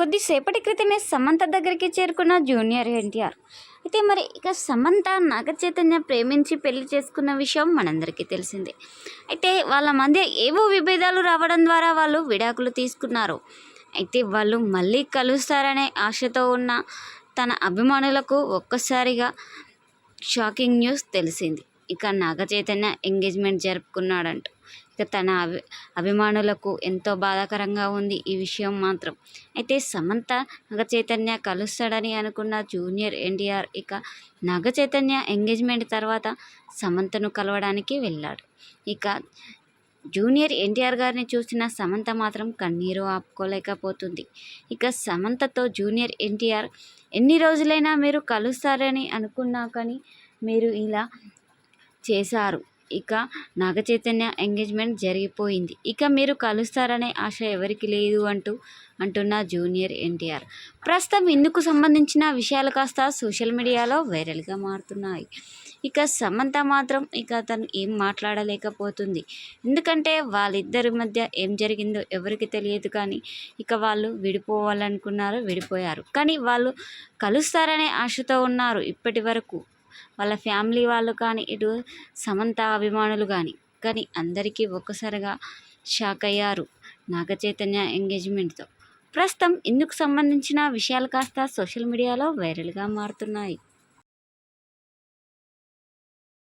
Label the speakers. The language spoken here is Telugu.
Speaker 1: కొద్దిసేపటి క్రితమే సమంత దగ్గరికి చేరుకున్న జూనియర్ ఎన్టీఆర్. అయితే మరి ఇక సమంత నాగ చైతన్య ప్రేమించి పెళ్ళి చేసుకున్న విషయం మనందరికీ తెలిసిందే. అయితే వాళ్ళ మధ్య ఏవో విభేదాలు రావడం ద్వారా వాళ్ళు విడాకులు తీసుకున్నారు. అయితే వాళ్ళు మళ్ళీ కలుస్తారనే ఆశతో ఉన్న తన అభిమానులకు ఒక్కసారిగా షాకింగ్ న్యూస్ తెలిసింది. ఇక నాగ చైతన్య ఎంగేజ్మెంట్ జరుపుకున్నాడంట. ఇక తన అభి అభిమానులకు ఎంతో బాధాకరంగా ఉంది ఈ విషయం మాత్రం. అయితే సమంత నాగ చైతన్య కలుస్తాడని అనుకున్న జూనియర్ ఎన్టీఆర్ ఇక నాగ చైతన్య ఎంగేజ్మెంట్ తర్వాత సమంతను కలవడానికి వెళ్ళాడు. ఇక జూనియర్ ఎన్టీఆర్ గారిని చూసిన సమంత మాత్రం కన్నీరు ఆపుకోలేకపోతుంది. ఇక సమంతతో జూనియర్ ఎన్టీఆర్ ఎన్ని రోజులైనా మీరు కలుస్తారని అనుకున్నా కానీ మీరు ఇలా చేశారు. ఇక నాగచైతన్య ఎంగేజ్మెంట్ జరిగిపోయింది. ఇక మీరు కలుస్తారనే ఆశ ఎవరికి లేదు అంటూ అంటున్న జూనియర్ ఎన్టీఆర్. ప్రస్తుతం ఇందుకు సంబంధించిన విషయాలు కాస్త సోషల్ మీడియాలో వైరల్గా మారుతున్నాయి. ఇక సమంత మాత్రం ఇక తను ఏం మాట్లాడలేకపోతుంది. ఎందుకంటే వాళ్ళిద్దరి మధ్య ఏం జరిగిందో ఎవరికి తెలియదు కానీ ఇక వాళ్ళు విడిపోవాలనుకున్నారు విడిపోయారు. కానీ వాళ్ళు కలుస్తారనే ఆశతో ఉన్నారు ఇప్పటి వరకు. వాళ్ళ ఫ్యామిలీ వాళ్ళు కానీ ఇటు సమంత అభిమానులు కానీ కానీ అందరికీ ఒక్కసారిగా షాక్ అయ్యారు నాగ చైతన్య ఎంగేజ్మెంట్తో. ప్రస్తుతం ఇందుకు సంబంధించిన విషయాలు కాస్త సోషల్ మీడియాలో వైరల్గా మారుతున్నాయి.